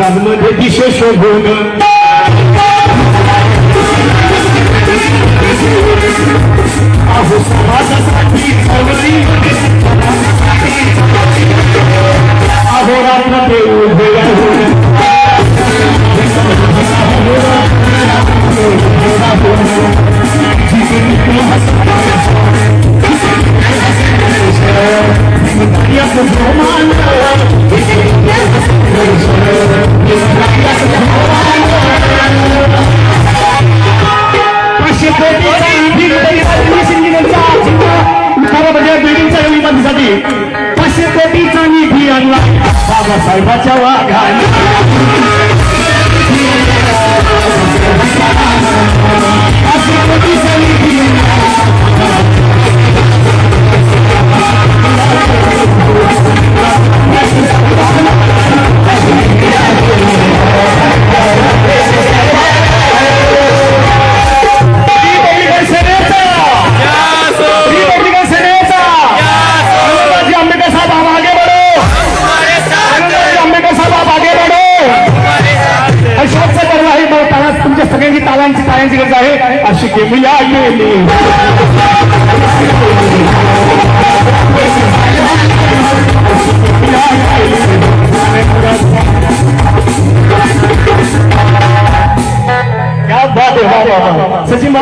রামনে বিশেষ গুণ Thank you. पाचशे कोटीचा निधी आणला. बाबासाहेबाच्या चिन्ह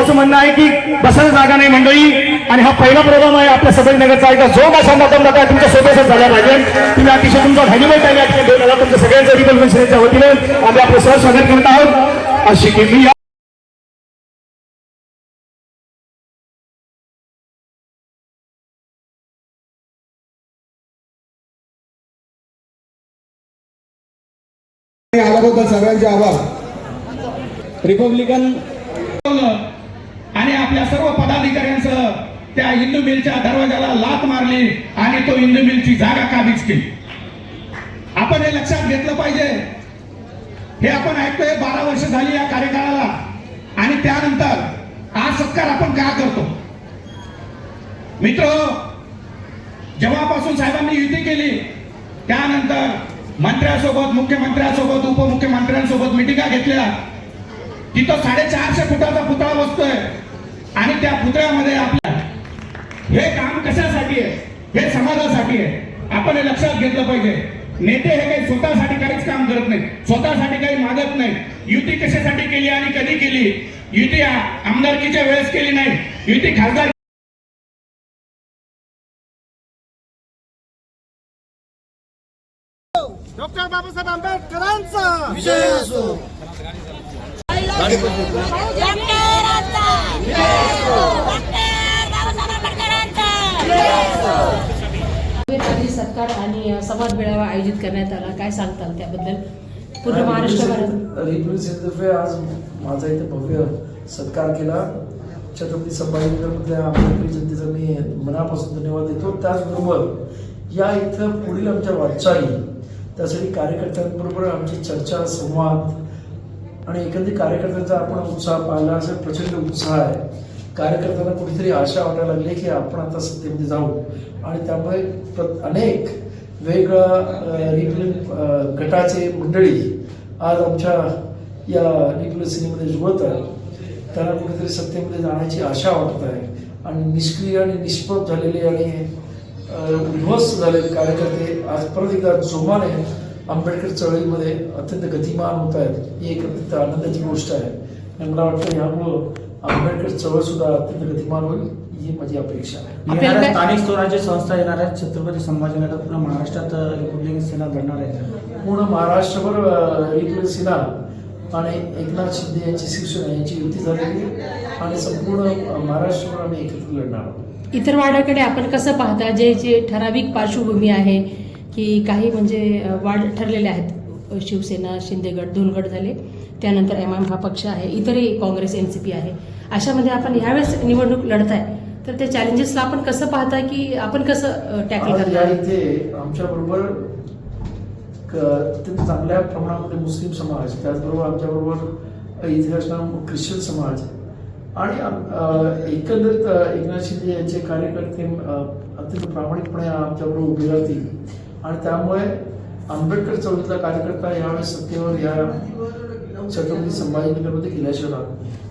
वा. म्हणणं आहे की बसायला जागा नाही मंडळी. आणि हा पहिला प्रोग्राम आहे आपल्या संभाजीनगरचा एकदा जो भाषा मतम जाता तुमच्या सोबतच झाला पाहिजे. तुम्ही अतिशय तुमचा धन्यवाद आहे. या ठिकाणी देऊन आला तुमच्या सगळ्यांचं सेनेच्या वतीने आम्ही आपलं सहज स्वागत करत आहोत. अशी की मी आल्याबद्दल सगळ्यांचे आभार रिपब्लिकन आपल्या सर्व पदाधिकाऱ्यांसह त्या हिंदू मिलच्या दरवाजाला लात मारली आणि तो हिंदू मिलची जागा काबीज केली. आपण हे लक्षात घेतलं पाहिजे. हे आपण ऐकतोय बारा वर्ष झाली या कार्यकाळाला. आणि त्यानंतर हा सत्कार आपण का करतो? मित्र जेव्हापासून साहेबांनी युती केली त्यानंतर मंत्र्यासोबत मुख्यमंत्र्यांसोबत उपमुख्यमंत्र्यांसोबत मिटिंगा घेतल्या. तिथं साडेचारशे फुटाचा पुतळा बसतोय. आणि त्या पुतळ्यामध्ये आपल्या हे काम कशासाठी आहे? हे समाजासाठी आहे. आपण हे लक्षात घेतलं पाहिजे. नेते हे काही स्वतःसाठी काहीच काम करत नाही स्वतःसाठी काही मागत नाही युती कशासाठी केली आणि कधी केली? युती आमदारकीच्या वेळेस केली नाही. युती खासदार डॉक्टर बाबासाहेब आंबेडकरांचा! आधी आणि संवाद मेळावा आयोजित करण्यात आला. काय सांगताल त्याबद्दल? पूर्ण आज माझा इथे भव्य सत्कार केला. छत्रपती संभाजीनगरमधल्या जनतेचा मी मनापासून धन्यवाद देतो. त्याचबरोबर या इथं पुढील आमच्या वाटचाली त्यासाठी कार्यकर्त्यांबरोबर आमची चर्चा संवाद आणि एकंदरीत कार्यकर्त्यांचा आपण उत्साह पाहिला असं प्रचंड उत्साह आहे. कार्यकर्त्यांना कुठेतरी आशा वाटायला लागली की आपण आता सत्तेमध्ये जाऊ. आणि त्यामुळे अनेक वेगळ्या रिप्लेन गटाचे मंडळी आज आमच्या या रिप्लेन सिनेमध्ये जुळत आहे त्यांना कुठेतरी सत्तेमध्ये जाण्याची आशा वाटत आहे. आणि निष्क्रिय आणि निष्प्रभ झालेले आणि उद्ध्वस्त झालेले कार्यकर्ते आज परत एकदा जोमाने आंबेडकर चळवळीमध्ये अत्यंत गतिमान होत आहेत. ही एक अत्यंत आनंदाची गोष्ट आहे. आणि मला वाटतं यामुळं आंबेडकर चळवळ सुद्धा अत्यंत गतिमान होईल. ही माझी अपेक्षा आहे. स्थानिक स्वराज्य संस्था येणार आहेत छत्रपती संभाजीनगर पूर्ण महाराष्ट्रात रिपब्लिकन सेना लढणार आहे. पूर्ण महाराष्ट्रभर रिपब्लिकन सेना आणि एकनाथ शिंदे यांची शिवसेना यांची युती झालेली. आणि संपूर्ण महाराष्ट्रभर आम्ही एकत्र लढणार आहोत. इतर वार्डाकडे आपण कसं पाहता जे जे ठराविक पार्श्वभूमी आहे की काही म्हणजे वार्ड ठरलेले आहेत? शिवसेना शिंदेगड दोन गट झाले त्यानंतर एम एम हा पक्ष आहे इतरही काँग्रेस एन सी पी आहे. अशामध्ये आपण ह्यावेळेस निवडणूक लढताय. तर त्या चॅलेंजेसला आपण कसं पाहता की आपण कसं टॅकल करणार? इथे आमच्याबरोबर अत्यंत चांगल्या प्रमाणामध्ये मुस्लिम समाज त्याचबरोबर आमच्याबरोबर इथे असणारा ख्रिश्चन समाज आणि एकंदरीत एकनाथ शिंदे यांचे कार्यकर्ते अत्यंत प्रामाणिकपणे आमच्याबरोबर उभे राहतील. आणि त्यामुळे आंबेडकर चळवळीतला कार्यकर्ता यावेळेस सत्तेवर या छत्रपती संभाजीनगरमध्ये.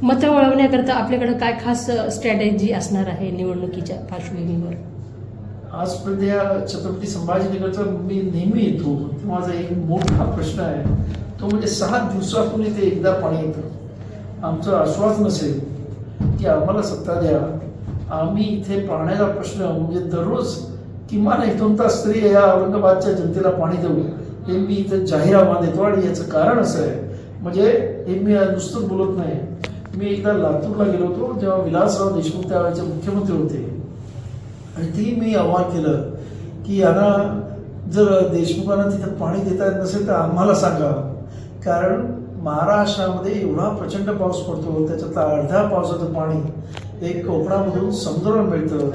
मतं वळवण्याकरता आपल्याकडे काय खास स्ट्रॅटेजी असणार आहे निवडणुकीच्या पार्श्वभूमीवर? आजपर्यंत या छत्रपती संभाजीनगरचा मी नेहमी येतो. माझा एक मोठा प्रश्न आहे. तो म्हणजे सहा दिवसातून इथे एकदा पाणी येतं. आमचं आश्वासन असेल की आम्हाला सत्ता द्या. आम्ही इथे पाण्याचा प्रश्न म्हणजे दररोज किमान एक दोन तास तरी या औरंगाबादच्या जनतेला पाणी देऊ. हे मी इथे जाहीर आव्हान देतो आणि याचं कारण असं आहे म्हणजे हे मी नुसतंच बोलत नाही. मी एकदा लातूरला गेलो होतो जेव्हा विलासराव देशमुख त्यावेळेचे मुख्यमंत्री होते. आणि ती मी आव्हान केलं की यांना जर देशमुखांना तिथं पाणी देता येत नसेल तर आम्हाला सांगा. कारण महाराष्ट्रामध्ये एवढा प्रचंड पाऊस पडतो त्याच्यातला अर्ध्या पावसाचं पाणी एक कोकणामधून समुद्राला मिळतं.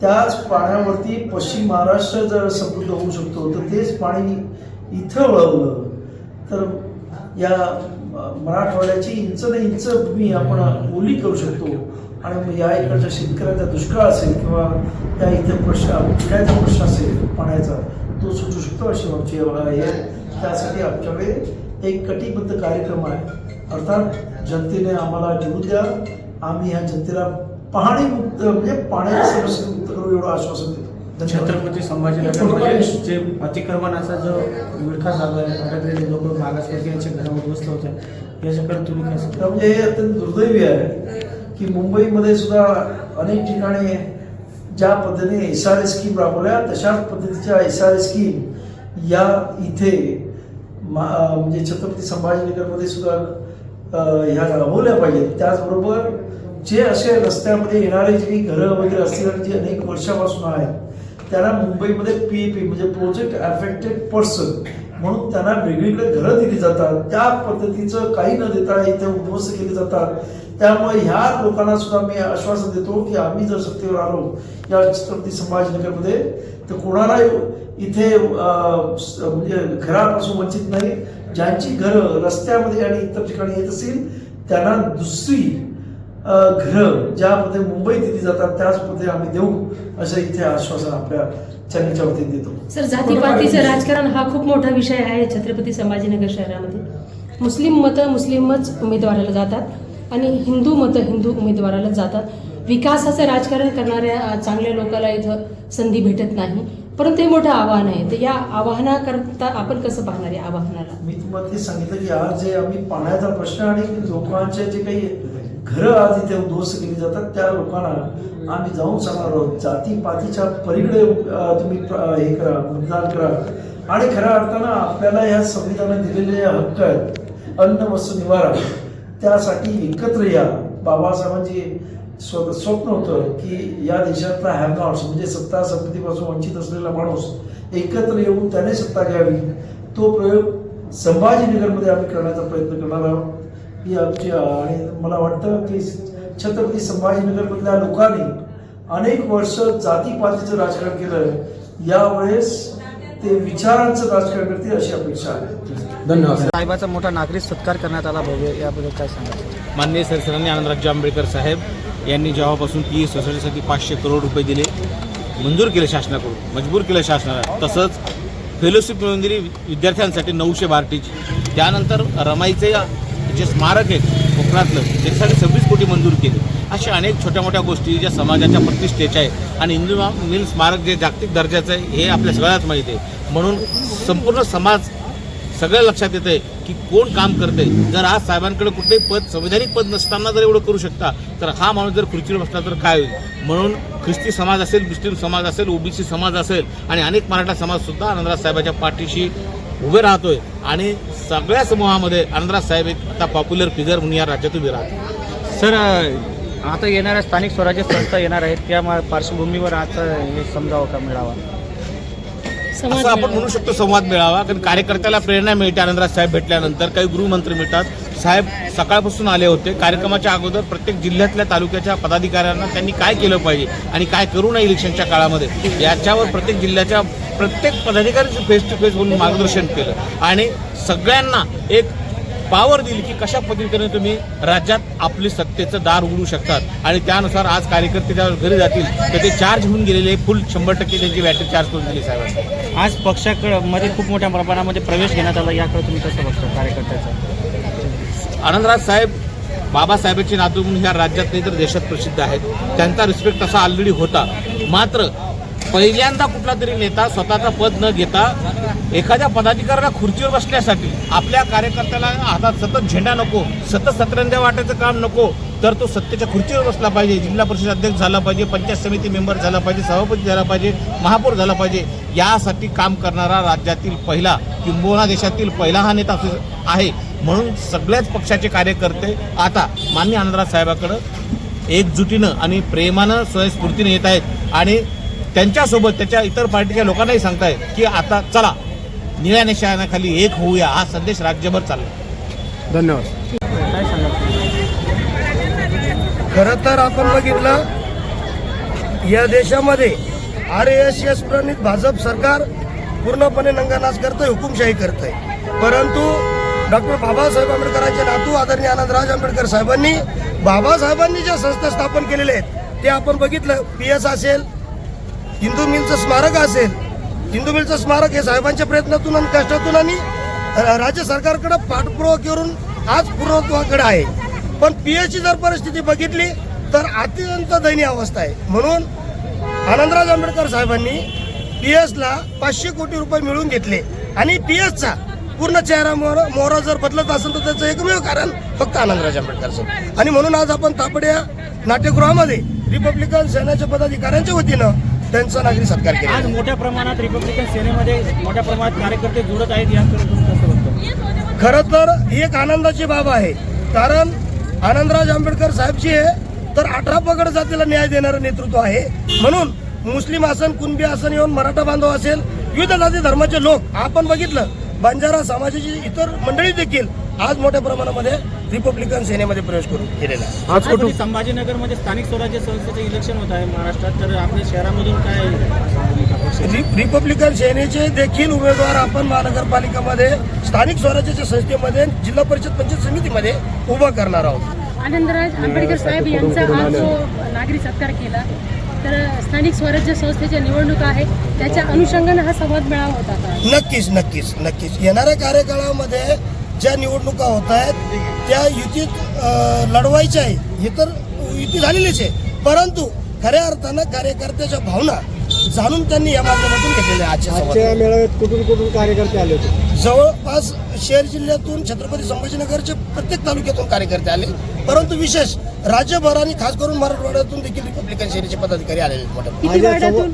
त्याच पाण्यावरती पश्चिम महाराष्ट्र जर समृद्ध होऊ शकतो तर तेच पाणी इथं वळवलं. तर या मराठवाड्याची इंच न इंच भूमी आपण ओली करू शकतो. आणि मग या इकडच्या शेतकऱ्याचा दुष्काळ असेल किंवा त्या इथे प्रश्न पिण्याचा प्रश्न असेल पाण्याचा तो सुटू शकतो अशी आमची हे आहे. त्यासाठी आमच्याकडे एक कटिबद्ध कार्यक्रम आहे. अर्थात जनतेने आम्हाला निवडून द्या. आम्ही ह्या जनतेला पाहणीमुक्त म्हणजे पाण्याच्या समस्या मुक्त करू एवढं आश्वासन देतो. छत्रपती संभाजीनगरमध्ये जे अतिक्रमणाचा जो विळखा झाला लोक मागासवर्गीयांच्या घरा उद्ध्वस्त होत्या याच्याकडे तुम्ही काय सांगता? म्हणजे हे अत्यंत दुर्दैवी आहे की मुंबईमध्ये सुद्धा अनेक ठिकाणी ज्या पद्धतीने एस आर एस स्कीम राबवल्या तशाच पद्धतीच्या एस आर एस स्कीम या इथे मा म्हणजे छत्रपती संभाजीनगरमध्ये सुद्धा ह्या राबवल्या पाहिजेत. त्याचबरोबर जे असे रस्त्यामध्ये येणारे जे घरं वगैरे असतील जे अनेक वर्षापासून आहेत त्यांना मुंबईमध्ये पी पी म्हणजे प्रोजेक्ट अफेक्टेड पर्सन म्हणून त्यांना वेगवेगळे घरं दिली जातात. त्या पद्धतीचं काही न देता इथे उद्ध्वस्त केले जातात. त्यामुळे ह्या लोकांना सुद्धा मी आश्वासन देतो की आम्ही जर सत्तेवर आलो या छत्रपती संभाजीनगरमध्ये तर कोणालाही इथे म्हणजे घरापासून वंचित नाही. ज्यांची घरं रस्त्यामध्ये आणि इतर ठिकाणी येत असेल त्यांना दुसरी घरं ज्यामध्ये मुंबईत दिली जातात त्याच पद्धती आम्ही देऊ असं इथे आश्वासन आपल्या चॅनलच्या वतीने देतो. सर जातीपातीचं राजकारण हा खूप मोठा विषय आहे छत्रपती संभाजीनगर शहरामध्ये. मुस्लिम मतं मुस्लिमच उमेदवाराला जातात आणि हिंदू मतं हिंदू उमेदवाराला जातात. विकासाचं राजकारण करणाऱ्या चांगल्या लोकांना इथं संधी भेटत नाही. परंतु हे मोठं आव्हान आहे. तर या आव्हानाकरता आपण कसं पाहणार आहे आव्हानाला? मी तुम्हाला ते सांगितलं की आज जे आम्ही पाण्याचा प्रश्न आणि लोकांचे जे काही घरं आज इथे उद्ध्वस्त केली जातात त्या लोकांना आम्ही जाऊन सांगणार आहोत. जातीपातीच्या पलीकडे तुम्ही हे करा मतदान करा. आणि खऱ्या अर्थानं आपल्याला या संविधानात दिलेले हक्क आहेत अन्न वस्तू निवारा त्यासाठी एकत्र या. बाबासाहेबांची स्व स्वप्न होतं की या देशातला हॅव नॉट्स म्हणजे सत्ता संपत्तीपासून वंचित असलेला माणूस एकत्र येऊन त्याने सत्ता घ्यावी. तो प्रयोग संभाजीनगरमध्ये आम्ही करण्याचा प्रयत्न करणार आहोत. ही आमची आणि मला वाटतं की छत्रपती संभाजीनगरमधल्या लोकांनी अनेक वर्ष जातीपातीचं राजकारण केलं यावेळेस ते विचारांचं राजकारण करतील अशी अपेक्षा आहे. धन्यवाद साहेबाचा मोठा नागरिक सत्कार करण्यात आला. भव्य याबद्दल काय सांगा माननीय सरसरांनी आनंदराजे आंबेडकर साहेब यांनी जेव्हापासून पी सोसायटीसाठी पाचशे करोड रुपये दिले मंजूर केले शासनाकडून मजबूर केलं शासनाला. तसंच फेलोशिप मिळवून दिली विद्यार्थ्यांसाठी नऊशे बार्टीची. त्यानंतर रमाईचे जे स्मारक आहेत कोकणातलं त्याच्यासाठी सव्वीस कोटी मंजूर केले अशा अनेक छोट्या मोठ्या गोष्टी ज्या समाजाच्या प्रतिष्ठेच्या आहेत. आणि इंदू मिल स्मारक जे जागतिक दर्जाचं आहे हे आपल्या सगळ्यात माहीत आहे. म्हणून संपूर्ण समाज सगळं लक्षात येतं आहे की कोण काम करते जर आज साहेबांकडे कुठलंही पद संविधानिक पद नसताना जर एवढं करू शकता तर हा माणूस जर खुर्चीवर बसला तर काय होईल? म्हणून ख्रिस्ती समाज असेल मुस्लिम समाज असेल ओबीसी समाज असेल आणि अनेक मराठा समाजसुद्धा आनंदराज साहेबाच्या पाठीशी उभे राहतोय. आणि सगळ्या समूहामध्ये आनंदराज साहेब एक आता पॉप्युलर फिगर म्हणून या राज्यात उभे राहतात. सर आता येणाऱ्या स्थानिक स्वराज्य संस्था येणार आहेत त्या पार्श्वभूमीवर आता हे समजावं का मिळावा? समाज असं आपण. म्हणू शकतो संवाद मिळावा. कारण कार्यकर्त्याला प्रेरणा मिळते आनंदराज साहेब भेटल्यानंतर. काही गृहमंत्री मिळतात साहेब सकाळपासून आले होते. कार्यक्रमाच्या अगोदर प्रत्येक जिल्ह्यातल्या तालुक्याच्या पदाधिकाऱ्यांना त्यांनी काय केलं पाहिजे आणि काय करू नये इलेक्शनच्या काळामध्ये याच्यावर प्रत्येक जिल्ह्याच्या प्रत्येक पदाधिकाऱ्यांचं फेस टू फेस बोलून मार्गदर्शन केलं. आणि सगळ्यांना एक पावर दिली की कशा पद्धतीने तुम्ही राज्यात आपली सत्तेचं दार उघडू शकतात. आणि त्यानुसार आज कार्यकर्ते ज्यावेळेस घरी जातील तर ते चार्ज होऊन गेलेले फुल शंभर टक्के त्यांची बॅटरी चार्ज करून दिली साहेबांनी आज पक्षाकडे मध्ये खूप मोठ्या प्रमाणामध्ये प्रवेश घेण्यात आला याकडे तुम्ही कसं बघता कार्यकर्त्याचा? आनंदराज साहेब बाबासाहेबांचे नातू म्हणून ह्या राज्यात नाही तर देशात प्रसिद्ध आहेत. त्यांचा रिस्पेक्ट तसा ऑलरेडी होता. मात्र पहिल्यांदा कुठला तरी नेता स्वतःचा पद न घेता एखाद्या पदाधिकाऱ्याला खुर्चीवर बसण्यासाठी आपल्या कार्यकर्त्याला हातात सतत झेंडा नको सतत सतरंजा वाटायचं काम नको तर तो सत्तेच्या खुर्चीवर बसला पाहिजे. जिल्हा परिषद अध्यक्ष झाला पाहिजे पंचायत समिती मेंबर झाला पाहिजे सभापती झाला पाहिजे महापौर झाला पाहिजे यासाठी काम करणारा राज्यातील पहिला किंबोना देशातील पहिला हा नेता आहे. म्हणून सगळ्याच पक्षाचे कार्यकर्ते आता मान्य आनंदराज साहेबाकडं एकजुटीनं आणि प्रेमानं स्वयंस्फूर्तीने येत आहेत. आणि त्यांच्यासोबत त्याच्या इतर पार्टीच्या लोकांनाही सांगतायत की आता चला निळ्या निशाण्याखाली एक होऊया हा संदेश राज्यभर चालला. धन्यवाद. काय सांगा खरं तर आपण बघितलं या देशामध्ये आर एस एस प्रणित भाजप सरकार पूर्णपणे नंगानाच करतंय हुकुमशाही करतंय. परंतु डॉक्टर बाबासाहेब आंबेडकरांचे नातू आदरणीय आनंदराज आंबेडकर साहेबांनी बाबासाहेबांनी ज्या संस्था स्थापन केलेल्या आहेत ते आपण बघितलं. पी एस असेल हिंदू मिलचं स्मारक असेल हिंदू मिलचं स्मारक हे साहेबांच्या प्रयत्नातून आणि कष्टातून आणि राज्य सरकारकडे पाठपुरावा करून आज पूर्णत्वाकडे आहे. पण पी पीएचची जर परिस्थिती बघितली तर अत्यंत दयनीय अवस्था आहे. म्हणून आनंदराज आंबेडकर साहेबांनी पी एसला पाचशे कोटी रुपये मिळवून घेतले आणि पी एसचा पूर्ण चेहरा मोहरा मोहरा जर बदलत असेल तर त्याचं एकमेव कारण फक्त आनंदराज आंबेडकर साहेब आणि म्हणून आज आपण तापड्या नाट्यगृहामध्ये रिपब्लिकन सेनेच्या पदाधिकाऱ्यांच्या वतीनं त्यांचा नागरी सत्कार केला आज मोठ्या प्रमाणात रिपब्लिकन सेनेमध्ये मोठ्या प्रमाणात कार्यकर्ते जुळत आहेत याकडे खरं तर ही एक आनंदाची बाब आहे. कारण आनंदराज आंबेडकर साहेबची आहे तर अठरा पगड जातीला न्याय देणारं नेतृत्व आहे. म्हणून मुस्लिम असन कुणबी असन येऊन मराठा बांधव असेल विविध जाती धर्माचे लोक आपण बघितलं बंजारा समाजाची इतर मंडळी देखील आज मोठ्या प्रमाणामध्ये रिपब्लिकन सेनेमध्ये प्रवेश करून केलेला आहे आज कुठे संभाजीनगरमध्ये स्थानिक स्वराज्य संस्थेचं इलेक्शन होत आहे महाराष्ट्रात तर आपल्या शहरामधून काय रिपब्लिकन सेनेचे देखील उमेदवार आपण महानगरपालिकामध्ये स्थानिक स्वराज्याच्या संस्थेमध्ये जिल्हा परिषद पंचायत समितीमध्ये उभा करणार आहोत. आनंदराज आंबेडकर साहेब यांचा आज जो नागरी सत्कार केला तर स्थानिक स्वराज्य संस्थेच्या निवडणुका आहे त्याच्या अनुषंगाने हा संवाद मेळावा होता का नक्कीच नक्कीच नक्कीच. येणाऱ्या कार्यकाळामध्ये ज्या निवडणुका होत आहेत त्या युतीत लढवायच्या आहे हे तर युती झालेलीच आहे. परंतु खऱ्या अर्थानं कार्यकर्त्याच्या भावना जाणून त्यांनी या माध्यमातून घेतलेल्या आजच्या. मेळाव्यात कुठून कुठून कार्यकर्ते आले होते? जवळपास शहर जिल्ह्यातून छत्रपती संभाजीनगरचे प्रत्येक तालुक्यातून कार्यकर्ते आले. परंतु विशेष राज्यभर आणि खास करून मराठवाड्यातून देखील रिपब्लिकन सेनेचे पदाधिकारी आलेले आहेत मोठ्या किती वाड्यातून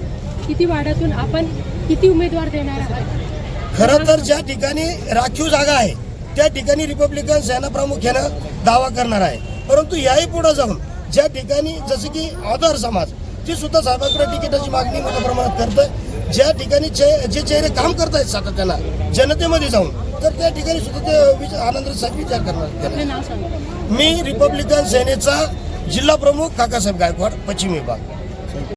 किती वाड्यातून आपण किती उमेदवार देणार आहात? खरं तर ज्या ठिकाणी राखीव जागा आहे त्या ठिकाणी रिपब्लिकन सेना प्रामुख्यानं दावा करणार आहे. परंतु याही पुढे जाऊन ज्या ठिकाणी जसं की आधार समाज ती सुद्धा साहेबांकडे तिकिटाची मागणी मोठ्या प्रमाणात करतंय. ज्या ठिकाणी चे- जे चेहरे काम करतायत सातत्यानं जनतेमध्ये जाऊन तर त्या ठिकाणी सुद्धा ते आनंद साहेब विचार करणार आपलं नाव सांगा. मी रिपब्लिकन सेनेचा जिल्हा प्रमुख काकासाहेब गायकवाड पश्चिम विभाग.